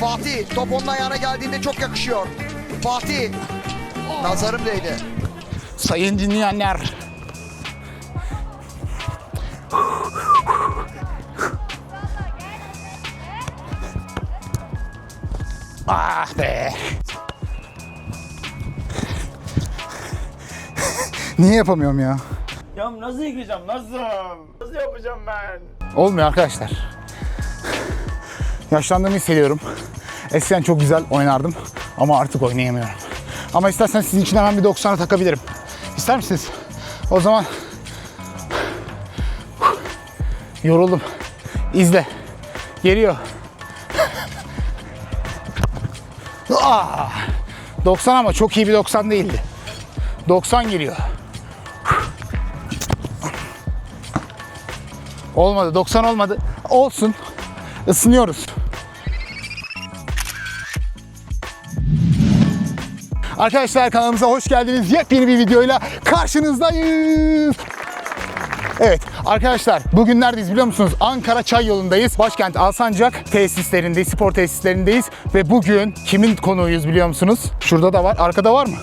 Fatih top onun ayağına geldiğinde çok yakışıyor. Fatih. Nazarım değdi. Sayın dinleyenler. Ah be. Niye yapamıyorum ya? Ya nasıl yıkayacağım? Nasıl? Nasıl yapacağım ben? Olmuyor arkadaşlar. Yaşlandığımı hissediyorum. Eskiden çok güzel oynardım ama artık oynayamıyorum. Ama isterseniz sizin için hemen bir 90'a takabilirim. İster misiniz? O zaman yoruldum. İzle. Geliyor. Ah! 90 ama çok iyi bir 90 değildi. 90 geliyor. Olmadı. 90 olmadı. Olsun. Isınıyoruz. Arkadaşlar kanalımıza hoş geldiniz. Yepyeni bir videoyla karşınızdayız. Evet arkadaşlar bugün neredeyiz biliyor musunuz? Ankara Çay yolundayız. Başkent Alsancak tesislerindeyiz, spor tesislerindeyiz. Ve bugün kimin konuğuyuz biliyor musunuz? Şurada da var. Arkada var mı?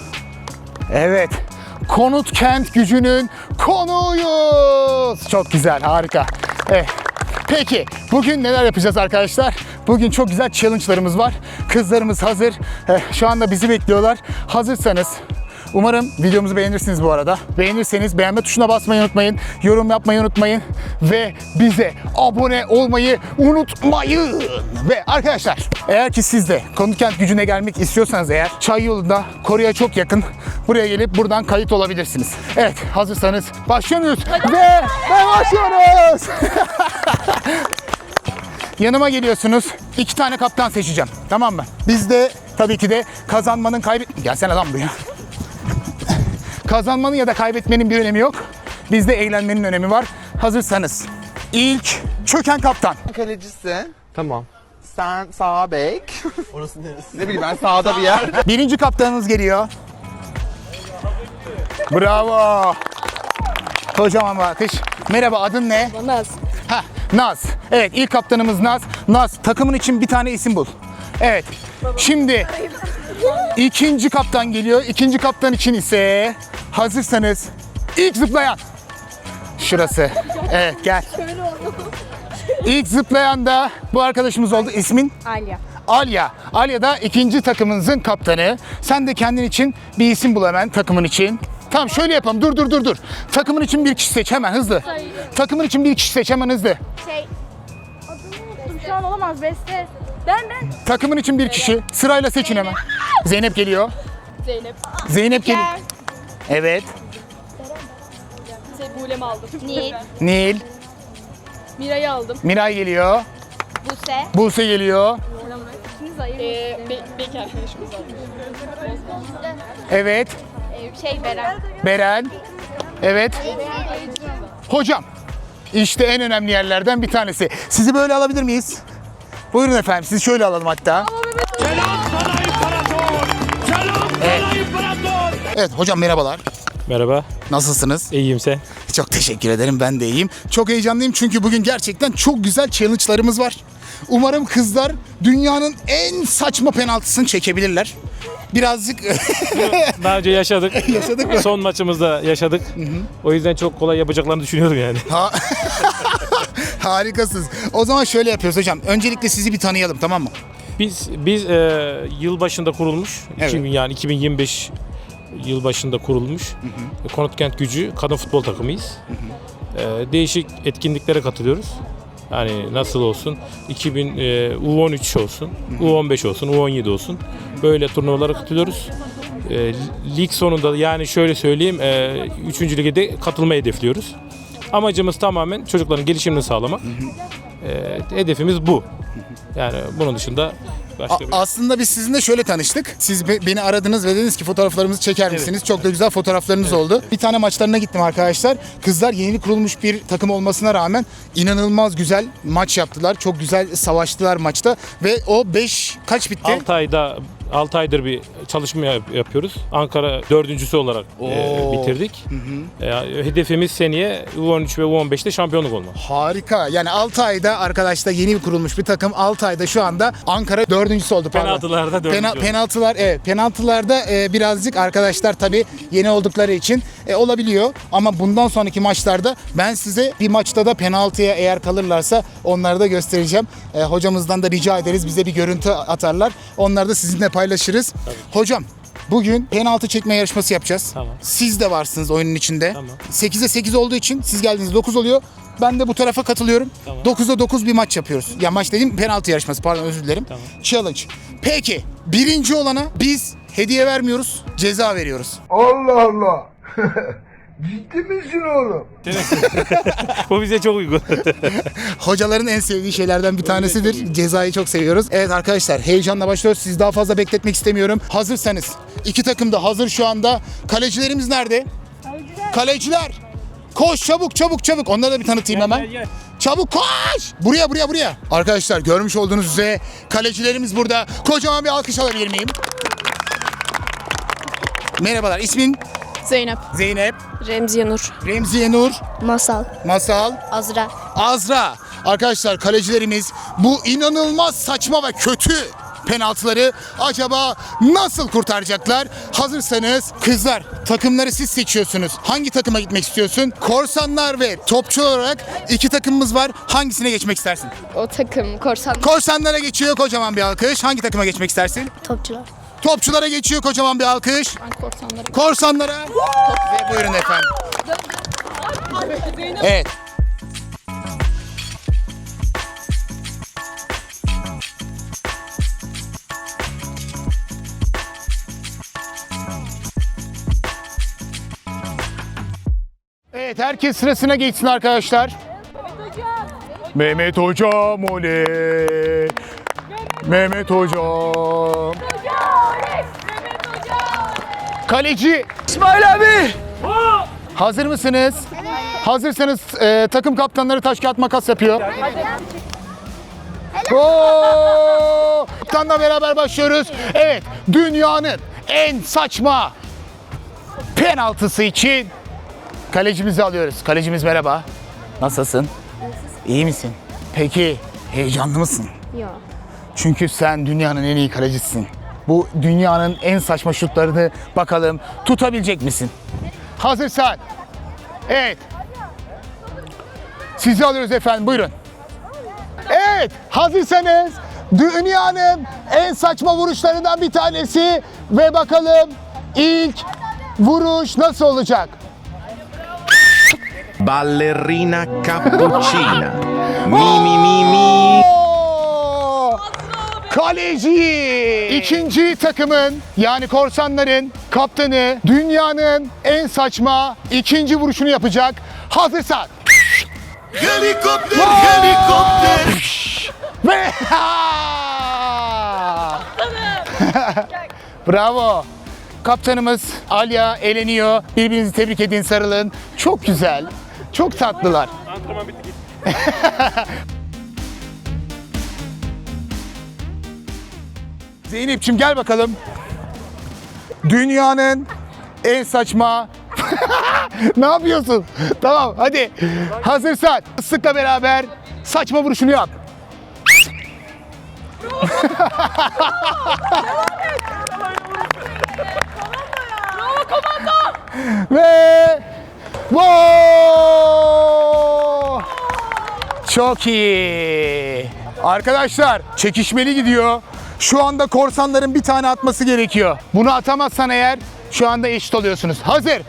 Evet. Konut kent gücünün konuğuyuz. Çok güzel, harika. Evet. Peki, bugün neler yapacağız arkadaşlar? Bugün çok güzel challenge'larımız var. Kızlarımız hazır. Eh, Şu anda bizi bekliyorlar. Hazırsanız Umarım videomuzu beğenirsiniz bu arada. Beğenirseniz beğenme tuşuna basmayı unutmayın. Yorum yapmayı unutmayın. Ve bize abone olmayı unutmayın. Ve arkadaşlar eğer ki siz de Konukent gücüne gelmek istiyorsanız eğer Çay yolunda Kore'ye çok yakın. Buraya gelip buradan kayıt olabilirsiniz. Evet hazırsanız başlıyoruz. Ve, ve başlıyoruz. Yanıma geliyorsunuz. iki tane kaptan seçeceğim. Tamam mı? Biz de tabii ki de kazanmanın kaybet... Gelsene lan buraya. Kazanmanın ya da kaybetmenin bir önemi yok. Bizde eğlenmenin önemi var. Hazırsanız. İlk çöken kaptan. Kalecisin. Tamam. Sen sağa bek. Orası neresi? ne bileyim ben sağda bir yer. Birinci kaptanınız geliyor. Bravo. Kocaman bir alkış. Merhaba adın ne? Naz. Naz. Evet ilk kaptanımız Naz. Naz takımın için bir tane isim bul. Evet. Şimdi ikinci kaptan geliyor. İkinci kaptan için ise hazırsanız ilk zıplayan. Şurası. Evet gel. İlk zıplayan da bu arkadaşımız oldu. İsmin? Alya. Alya. Alya da ikinci takımınızın kaptanı. Sen de kendin için bir isim bul hemen takımın için. Tamam şöyle yapalım. Dur dur dur dur. Takımın için bir kişi seç hemen hızlı. Takımın için bir kişi seç hemen hızlı. Şey. Adını unuttum şu an olamaz Beste. Ben ben. Takımın için bir kişi. Sırayla seçin hemen. Zeynep geliyor. Zeynep. Zeynep geliyor. Evet. Şey Bulem aldım. Nil. Nil. Miray'ı aldım. Miray geliyor. Buse. Buse geliyor. İkiniz ayırın. Ee, be belki arkadaşımız aldım. Evet. Şey Beren. Beren. Evet. Hocam. İşte en önemli yerlerden bir tanesi. Sizi böyle alabilir miyiz? Buyurun efendim. Sizi şöyle alalım hatta. Evet. Evet hocam merhabalar. Merhaba, Nasılsınız? iyiyim sen. Çok teşekkür ederim. Ben de iyiyim. Çok heyecanlıyım çünkü bugün gerçekten çok güzel challenge'larımız var. Umarım kızlar dünyanın en saçma penaltısını çekebilirler. Birazcık Daha önce yaşadık. Yaşadık mı? Son maçımızda yaşadık. O yüzden çok kolay yapacaklarını düşünüyorum yani. Ha- Harikasınız. O zaman şöyle yapıyoruz hocam. Öncelikle sizi bir tanıyalım tamam mı? Biz biz e, yıl başında kurulmuş, Evet. 2000 yani 2025 yıl başında kurulmuş. Konut Kent Gücü kadın futbol takımıyız. E, değişik etkinliklere katılıyoruz. Yani nasıl olsun? 2000 e, U13 olsun, U15 olsun, U17 olsun. Böyle turnuvalara katılıyoruz. E, lig sonunda yani şöyle söyleyeyim, e, 3. lige de katılmayı hedefliyoruz. Amacımız tamamen çocukların gelişimini sağlamak. E, hedefimiz bu. Yani bunun dışında başka bir aslında biz sizinle şöyle tanıştık. Siz be- beni aradınız ve dediniz ki fotoğraflarımızı çeker misiniz? Çok da güzel fotoğraflarınız oldu. Bir tane maçlarına gittim arkadaşlar. Kızlar yeni kurulmuş bir takım olmasına rağmen inanılmaz güzel maç yaptılar. Çok güzel savaştılar maçta ve o 5 kaç bitti? 6 ayda 6 aydır bir çalışma yap- yapıyoruz. Ankara dördüncüsü olarak e, Oo. bitirdik. E, hedefimiz seneye U13 ve U15'te şampiyonluk olmak. Harika. Yani 6 ayda arkadaşlar yeni kurulmuş bir takım 6 ayda şu anda Ankara dördüncüsü oldu. Pardon. Penaltılarda dördüncü oldu. penaltılar evet penaltılarda e, birazcık arkadaşlar tabii yeni oldukları için e, olabiliyor ama bundan sonraki maçlarda ben size bir maçta da penaltıya eğer kalırlarsa onları da göstereceğim. E, hocamızdan da rica ederiz bize bir görüntü atarlar. Onları da sizinle paylaşırız. Hocam Bugün penaltı çekme yarışması yapacağız. Tamam. Siz de varsınız oyunun içinde. Tamam. 8'e 8 olduğu için siz geldiğinizde 9 oluyor. Ben de bu tarafa katılıyorum. Tamam. 9'a 9 bir maç yapıyoruz. Ya maç dediğim penaltı yarışması pardon özür dilerim. Tamam. Challenge. Peki birinci olana biz hediye vermiyoruz ceza veriyoruz. Allah Allah. Ciddi misin oğlum? Bu bize çok uygun. Hocaların en sevdiği şeylerden bir tanesidir. Cezayı çok seviyoruz. Evet arkadaşlar heyecanla başlıyoruz. Sizi daha fazla bekletmek istemiyorum. Hazırsanız iki takım da hazır şu anda. Kalecilerimiz nerede? Kaleciler. Koş çabuk çabuk çabuk. Onları da bir tanıtayım hemen. Çabuk koş! Buraya buraya buraya. Arkadaşlar görmüş olduğunuz üzere kalecilerimiz burada. Kocaman bir alkış alabilir miyim? Merhabalar. İsmin Zeynep. Zeynep, Remziye Nur. Remziye Nur, Masal. Masal, Azra. Azra. Arkadaşlar kalecilerimiz bu inanılmaz saçma ve kötü penaltıları acaba nasıl kurtaracaklar? Hazırsanız kızlar takımları siz seçiyorsunuz. Hangi takıma gitmek istiyorsun? Korsanlar ve topçu olarak iki takımımız var. Hangisine geçmek istersin? O takım korsan Korsanlara geçiyor kocaman bir alkış. Hangi takıma geçmek istersin? topçular. Topçulara geçiyor kocaman bir alkış. Ben korsanlara. Korsanlara. Ve buyurun efendim. Evet. Evet herkes sırasına geçsin arkadaşlar. Mehmet hocam oley. Mehmet hocam. Kaleci İsmail abi. hazır mısınız? Hazırsanız e, takım kaptanları taş kağıt makas yapıyor. Kaptanla beraber başlıyoruz. Evet, dünyanın en saçma penaltısı için kalecimizi alıyoruz. Kalecimiz merhaba. Nasılsın? İyi misin? Peki, heyecanlı mısın? Yok. Çünkü sen dünyanın en iyi kalecisisin. Bu dünyanın en saçma şutlarını bakalım tutabilecek misin? Hazırsan. Evet. Sizi alıyoruz efendim buyurun. Evet hazırsanız dünyanın en saçma vuruşlarından bir tanesi ve bakalım ilk vuruş nasıl olacak? Ballerina cappuccina. Mi mi mi. Kaleci! İkinci takımın yani korsanların kaptanı dünyanın en saçma ikinci vuruşunu yapacak. Hazırsan. Helikopter, helikopter. Ve Bravo. Kaptanımız Alya eleniyor. Birbirinizi tebrik edin, sarılın. Çok güzel. Çok tatlılar. Antrenman bitti. Zeynep'ciğim gel bakalım. Dünyanın en saçma... ne yapıyorsun? Tamam hadi. Hazırsan sıkla beraber saçma vuruşunu yap. Ve Wow! Çok iyi. Arkadaşlar çekişmeli gidiyor. Şu anda korsanların bir tane atması gerekiyor. Bunu atamazsan eğer şu anda eşit oluyorsunuz. Hazır.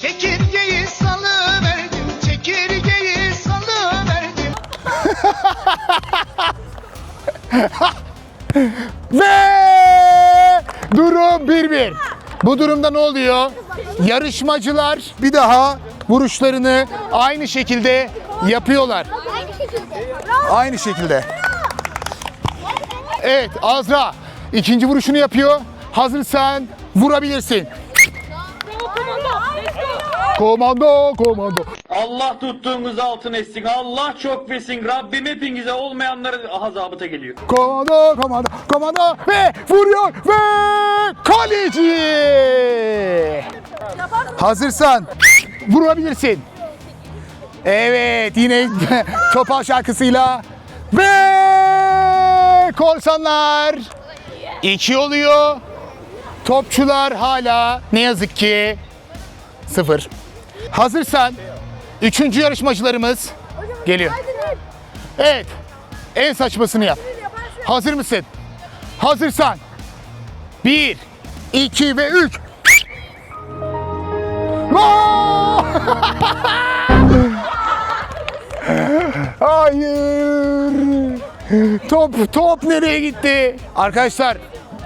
Çekirgeyi salıverdim, çekirgeyi salıverdim. Ve durum 1-1. Bu durumda ne oluyor? Yarışmacılar bir daha vuruşlarını aynı şekilde yapıyorlar. Aynı şekilde. Evet Azra ikinci vuruşunu yapıyor. Hazırsan vurabilirsin. Komando, komando. Allah tuttuğunuz altın etsin. Allah çok versin. Rabbim hepinize olmayanları aha zabıta geliyor. Komando, komando, komando ve vuruyor ve kaleci. Hazırsan vurabilirsin. Evet yine Topal şarkısıyla ve korsanlar iki oluyor. Topçular hala ne yazık ki sıfır. Hazırsan üçüncü yarışmacılarımız geliyor. Evet en saçmasını yap. Hazır mısın? Hazırsan. Bir, iki ve üç. Hayır. Top, top nereye gitti? Arkadaşlar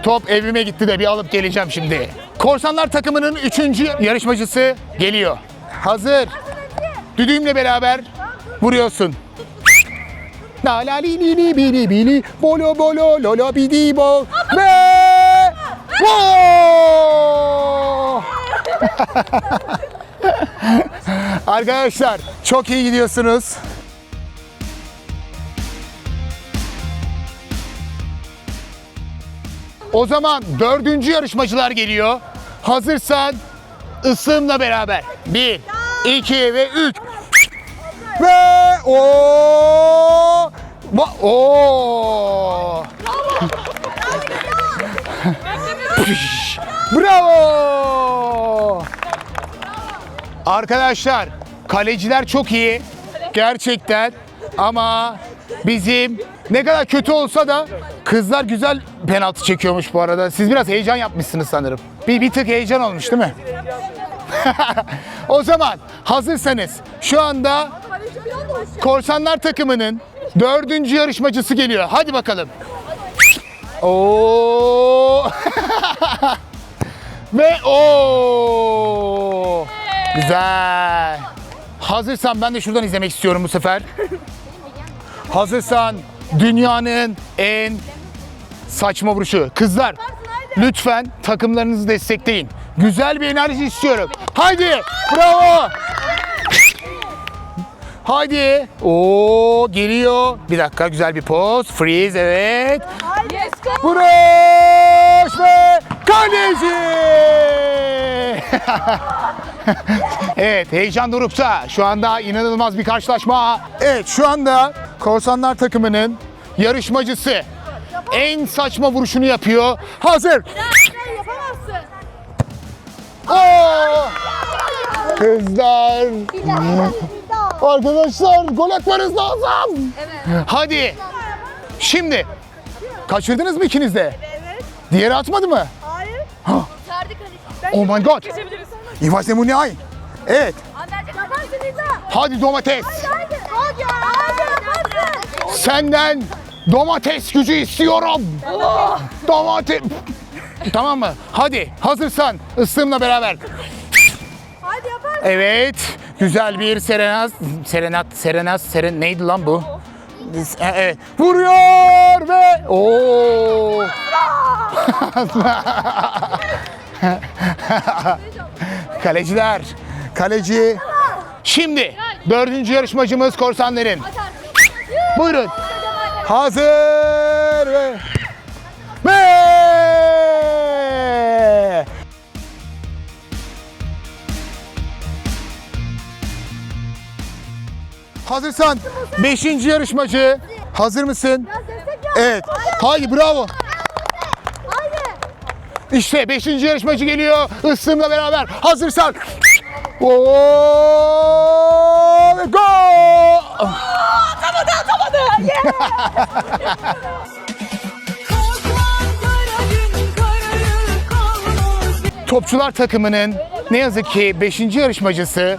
top evime gitti de bir alıp geleceğim şimdi. Korsanlar takımının üçüncü yarışmacısı geliyor. Hazır. Düdüğümle beraber vuruyorsun. La la li li li bi li bi li bolo bolo lolo bi di bo ve! Arkadaşlar çok iyi gidiyorsunuz. O zaman dördüncü yarışmacılar geliyor. Hazırsan ısımla beraber. Bir, iki ve üç. Ve o o Bravo! Arkadaşlar kaleciler çok iyi. Gerçekten ama bizim ne kadar kötü olsa da kızlar güzel penaltı çekiyormuş bu arada. Siz biraz heyecan yapmışsınız sanırım. Bir, bir tık heyecan olmuş değil mi? o zaman hazırsanız şu anda Korsanlar takımının dördüncü yarışmacısı geliyor. Hadi bakalım. Oo. Ve o. Güzel. Hazırsan ben de şuradan izlemek istiyorum bu sefer. Hazırsan dünyanın en saçma vuruşu. Kızlar lütfen takımlarınızı destekleyin. Güzel bir enerji istiyorum. Haydi. Bravo. Haydi. Oo geliyor. Bir dakika güzel bir poz. Freeze evet. Vuruş ve kaleci. evet heyecan dorukta. Şu anda inanılmaz bir karşılaşma. Evet şu anda Korsanlar takımının yarışmacısı en saçma vuruşunu yapıyor. Hazır. Yapamazsın. Oo! Kızlar. Arkadaşlar gol atmanız lazım. Hadi. Şimdi kaçırdınız mı ikiniz de? Evet. Diğeri atmadı mı? Hayır. Hani. Oh my god. İmaj Munay. Evet. Hadi domates. Hadi. Hadi. Hadi. Senden domates gücü istiyorum. Domates. Tamam mı? Hadi hazırsan ıslığımla beraber. Hadi yaparsın. Evet. Güzel bir serenat. Serenat, serenat, seren neydi lan bu? E, Evet. Vuruyor ve Oo! Kaleciler. Kaleci. Şimdi dördüncü yarışmacımız korsanların. Buyurun. Hazır ve ve Hazırsan 5. yarışmacı. Hazır mısın? Evet. Haydi bravo. İşte 5. yarışmacı geliyor. Islımla beraber. Hazırsan. Oo! Ve gol! Topçular takımının ne yazık ki 5. yarışmacısı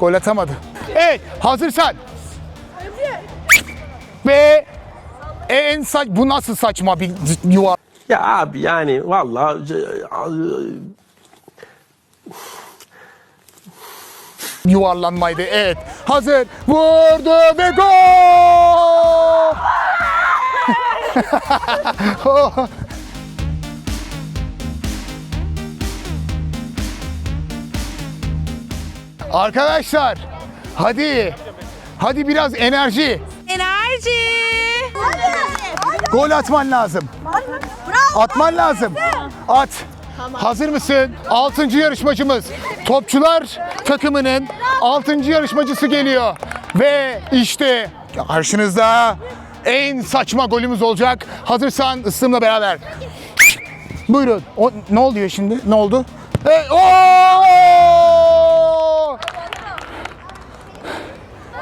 gol atamadı. Evet, hazırsan. Ve en saç bu nasıl saçma bir yuva Ya abi yani vallahi yuvarlanmaydı. Evet. Hazır. Vurdu ve gol! Arkadaşlar Hadi. Hadi biraz enerji. Enerji. Gol atman lazım. Atman lazım. At. Hazır mısın? Altıncı yarışmacımız. Topçular takımının altıncı yarışmacısı geliyor. Ve işte karşınızda en saçma golümüz olacak. Hazırsan ıslımla beraber. Buyurun. O, ne oluyor şimdi? Ne oldu? Hey, oo!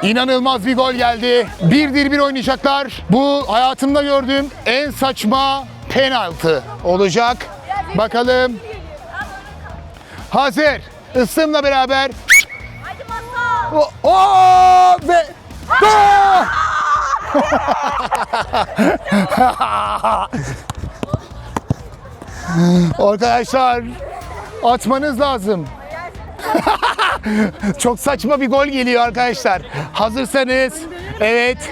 İnanılmaz bir gol geldi. Birdir bir oynayacaklar. Bu hayatımda gördüğüm en saçma penaltı olacak. Bakalım. Hazır. Isımla beraber. O, o ve! Arkadaşlar atmanız lazım. Çok saçma bir gol geliyor arkadaşlar. Hazırsanız evet.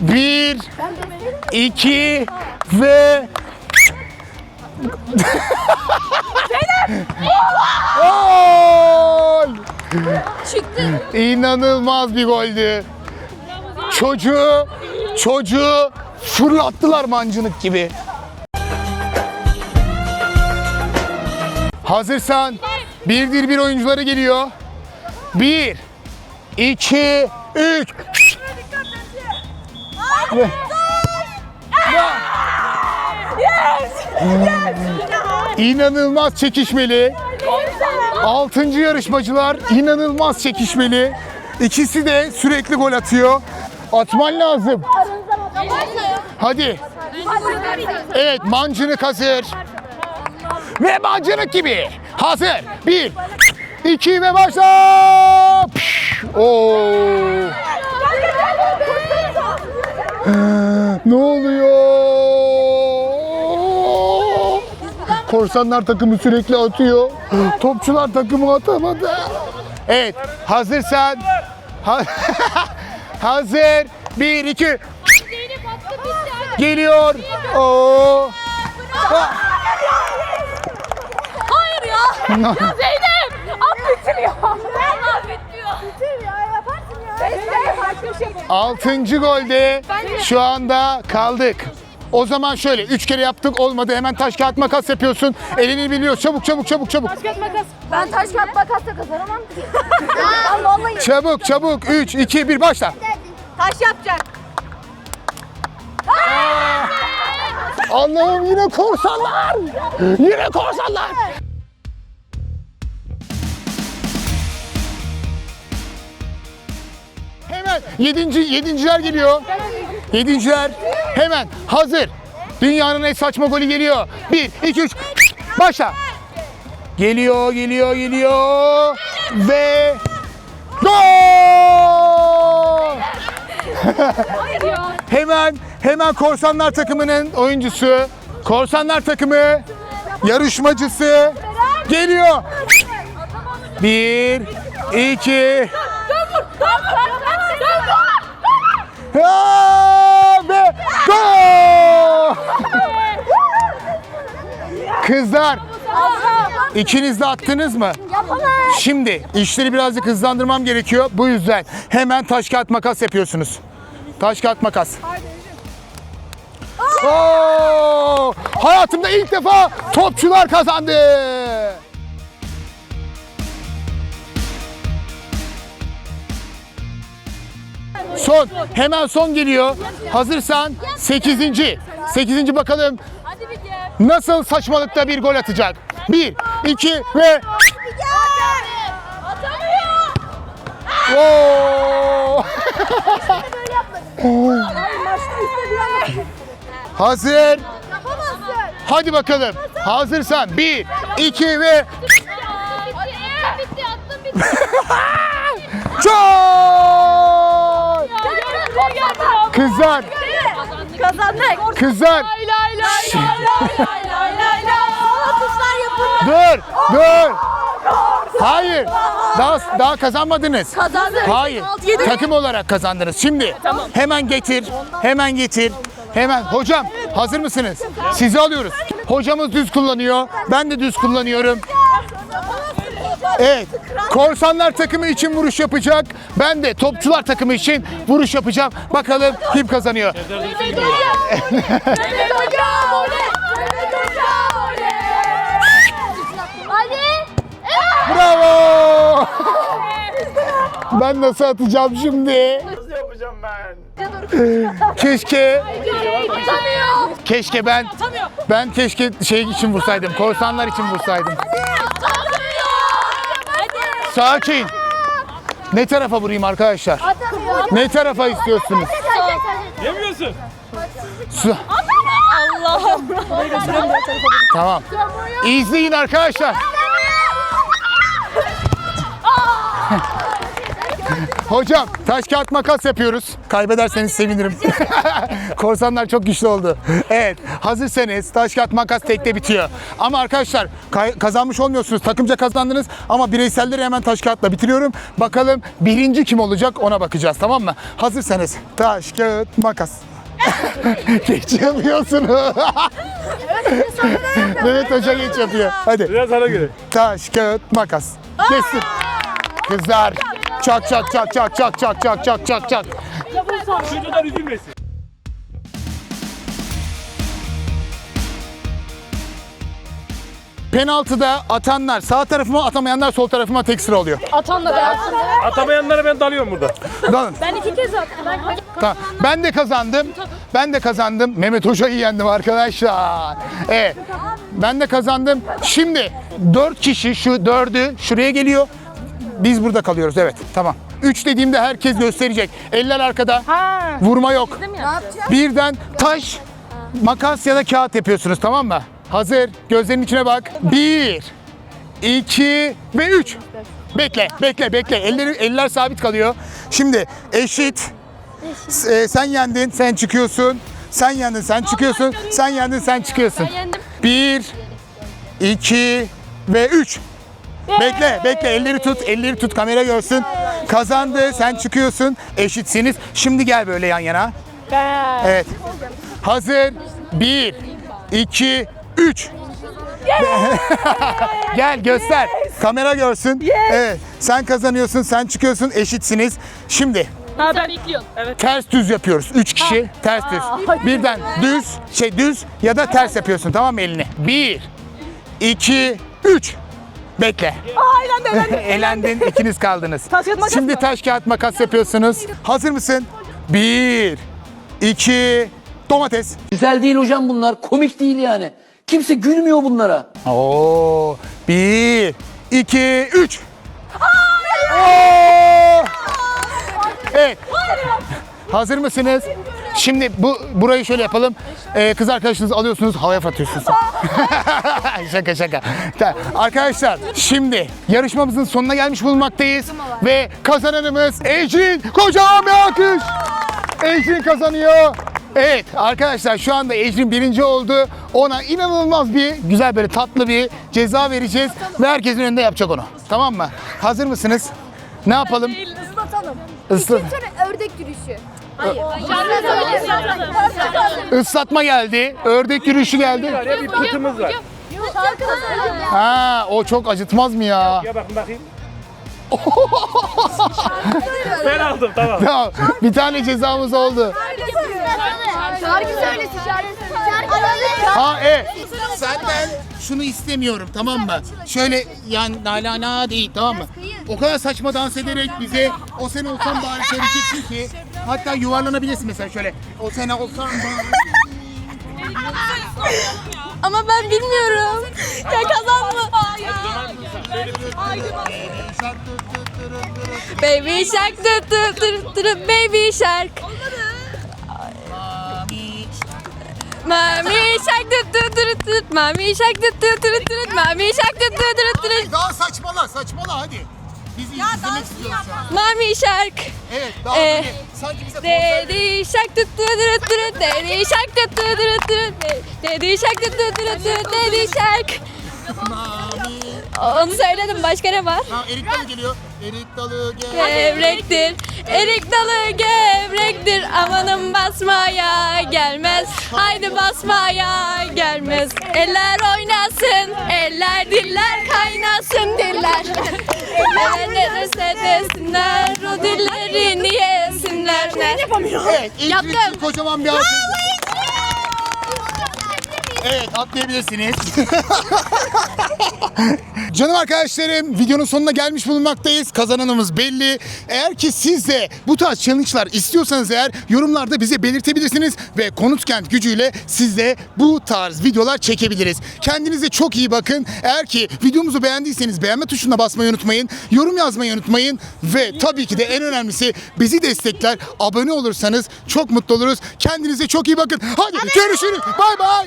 bir, iki ve Gol! İnanılmaz bir goldü. Çocuğu, çocuğu fırlattılar mancınık gibi. Hazırsan birdir bir oyuncuları geliyor. Bir, iki, üç. İnanılmaz çekişmeli. Altıncı yarışmacılar inanılmaz çekişmeli. İkisi de sürekli gol atıyor. Atman lazım. Hadi. Evet mancınık hazır. Ve mancınık gibi. Hazır. Bir, iki ve başla. Oo. Ne oluyor? Korsanlar takımı sürekli atıyor. Topçular takımı atamadı. Evet, hazırsan. Ha- Hazır. Bir, iki. Geliyor. Oo. Ha. Ya. Zeynep. At bitiriyor. Allah bitmiyor. Bitir ya yaparsın ya. Beste farklı bir şey. Altıncı golde şu anda kaldık. O zaman şöyle üç kere yaptık olmadı hemen taş kağıt makas yapıyorsun. Elini biliyor çabuk çabuk çabuk çabuk. Ben taş kağıt makas da kazanamam ki. Ben vallahi Çabuk çabuk 3 2 1 başla. taş yapacak. Allah'ım yine korsanlar. Yine korsanlar. Yedinci, yedinciler geliyor. Yedinciler hemen hazır. Dünyanın en saçma golü geliyor. Bir, iki, üç. Başla. Geliyor, geliyor, geliyor. Ve gol! hemen, hemen Korsanlar takımının oyuncusu, Korsanlar takımı yarışmacısı geliyor. Bir, iki, Aa, ve gol! Kızlar, ikiniz de attınız mı? Şimdi işleri birazcık hızlandırmam gerekiyor. Bu yüzden hemen taş kağıt makas yapıyorsunuz. Taş kağıt makas. Oo! Hayatımda ilk defa topçular kazandı. Son. Hemen son geliyor. Hazırsan 8. 8. bakalım nasıl saçmalıkta bir gol atacak. 1, 2 ve! Hazır. Hadi bakalım. Hazırsan 1, 2 ve Hadi. Kızlar, Kazandık. kızlar. Lay lay lay lay lay. Dur, dur. Hayır. Daha daha kazanmadınız. Kazandık. Hayır. Takım olarak kazandınız. Şimdi hemen getir. Hemen getir. Hemen hocam hazır mısınız? Sizi alıyoruz. Hocamız düz kullanıyor. Ben de düz kullanıyorum. Evet. Korsanlar takımı için vuruş yapacak. Ben de topçular takımı için vuruş yapacağım. Bakalım kim kazanıyor. Mehmet Hocam. Mehmet Hocam. Oley. Mehmet Hocam. Oley. Hadi. Bravo! Ben nasıl atacağım şimdi? Nasıl yapacağım ben? Keşke Atamıyor. keşke ben ben keşke şey için vursaydım. Korsanlar için vursaydım. Sakin. Ne tarafa vurayım arkadaşlar? Ne tarafa istiyorsunuz? Yemiyorsun. Su. Allah'ım. Tamam. İzleyin arkadaşlar. Hocam taş kağıt makas yapıyoruz. Kaybederseniz sevinirim. Korsanlar çok güçlü oldu. Evet hazırsanız taş kağıt makas tekte bitiyor. Ama arkadaşlar kazanmış olmuyorsunuz. Takımca kazandınız ama bireyselleri hemen taş kağıtla bitiriyorum. Bakalım birinci kim olacak ona bakacağız tamam mı? Hazırsanız taş kağıt makas. geç yapıyorsunuz. Mehmet Hoca geç yapıyor. Hadi. Biraz sana göre. Taş, kağıt, makas. Kesin. Kızlar. Çak çak çak çak çak çak çak çak çak çak. Çocuklar üzülmesin. Penaltıda atanlar sağ tarafıma atamayanlar sol tarafıma tek sıra oluyor. Atamayanlara ben dalıyorum burada. Dalın. Ben iki kez attım. Ben Tamam. Ben de kazandım. Ben de kazandım. Mehmet Hoca'yı yendim arkadaşlar. Evet. Ben de kazandım. Şimdi dört kişi şu dördü şuraya geliyor. Biz burada kalıyoruz. Evet. Tamam. Üç dediğimde herkes gösterecek. Eller arkada. Vurma yok. Birden taş, makas ya da kağıt yapıyorsunuz tamam mı? Hazır. Gözlerinin içine bak. Bir, iki ve üç. Bekle, bekle, bekle. Elleri, eller sabit kalıyor. Şimdi eşit. S- e, sen yendin, sen çıkıyorsun. Sen yendin, sen çıkıyorsun. Sen yendin, sen çıkıyorsun. yendim. Bir, iki ve üç. Bekle, bekle. Elleri tut, elleri tut. Kamera görsün. Kazandı, sen çıkıyorsun. Eşitsiniz. Şimdi gel böyle yan yana. Evet. Hazır. Bir, iki, üç. Gel göster. Kamera görsün. Evet. Sen kazanıyorsun, sen çıkıyorsun. Eşitsiniz. Şimdi Ha ben bekliyorum. Evet. ters düz yapıyoruz. Üç kişi ters düz. Birden düz, şey düz ya da ters yapıyorsun tamam mı elini? Bir, iki, üç. Bekle. Aa Elendin, ikiniz kaldınız. Taş kağıt makas Şimdi mı? taş kağıt makas yapıyorsunuz. Hazır mısın? Bir, iki, domates. Güzel değil hocam bunlar. Komik değil yani. Kimse gülmüyor bunlara. Oo, bir, iki, üç. Oo! Evet. Hazır mısınız? Şimdi bu burayı şöyle yapalım. Ee, kız arkadaşınızı alıyorsunuz, havaya atıyorsunuz. şaka şaka. Ta- Arkadaşlar şimdi yarışmamızın sonuna gelmiş bulunmaktayız ve kazananımız Ecrin. Kocaman bir alkış. Ecrin kazanıyor. Evet arkadaşlar şu anda Ecrin birinci oldu. Ona inanılmaz bir güzel böyle tatlı bir ceza vereceğiz ve herkesin önünde yapacak onu. Tamam mı? Hazır mısınız? Ne yapalım? Islatalım. Isla- Sonra ördek yürüyüşü. Hayır. Islatma geldi. Ördek yürüyüşü geldi. Bir pıtımız var. Ha, o çok acıtmaz mı ya? Ya bakın bakayım. ben aldım tamam. Tamam, bir tane cezamız oldu. Şarkı söylesin. Şarkı Ha evet. Senden şunu istemiyorum tamam mı? Şöyle yani la la la değil tamam mı? O kadar saçma dans ederek bize o sen olsan bari söyleyeceksin ki hatta yuvarlanabilirsin mesela şöyle. O sen olsan bari. Ama ben bilmiyorum. Ya kazanma. Baby shark tut tut tut tut baby shark. Mami shark tut tut tut tut mami shark tut tut tut tut mami shark tut tut tut tut Daha saçmala saçmala hadi. Bizi izlemek istiyoruz şu an. mami shark. Evet daha Ee, böyle sanki bize konser Daddy shark tut tut tut tut daddy shark tut tut tut tut daddy shark tut tut tut tut daddy shark. Mami Onu söyledim. Başka ne var? Ha, erik dalı geliyor. Erik dalı gel. Gevrektir, erik dalı gevrektir Amanın basmaya gelmez Haydi basmaya gelmez Eller oynasın, eller diller kaynasın diller Eller desinler, o dillerini yesinler Evet, ilk Yaptım. için kocaman bir alkış. Evet, atlayabilirsiniz. Canım arkadaşlarım, videonun sonuna gelmiş bulunmaktayız. Kazananımız belli. Eğer ki siz de bu tarz challenge'lar istiyorsanız eğer yorumlarda bize belirtebilirsiniz ve Konut Kent gücüyle siz de bu tarz videolar çekebiliriz. Kendinize çok iyi bakın. Eğer ki videomuzu beğendiyseniz beğenme tuşuna basmayı unutmayın. Yorum yazmayı unutmayın ve tabii ki de en önemlisi bizi destekler. Abone olursanız çok mutlu oluruz. Kendinize çok iyi bakın. Hadi görüşürüz. Bay bay.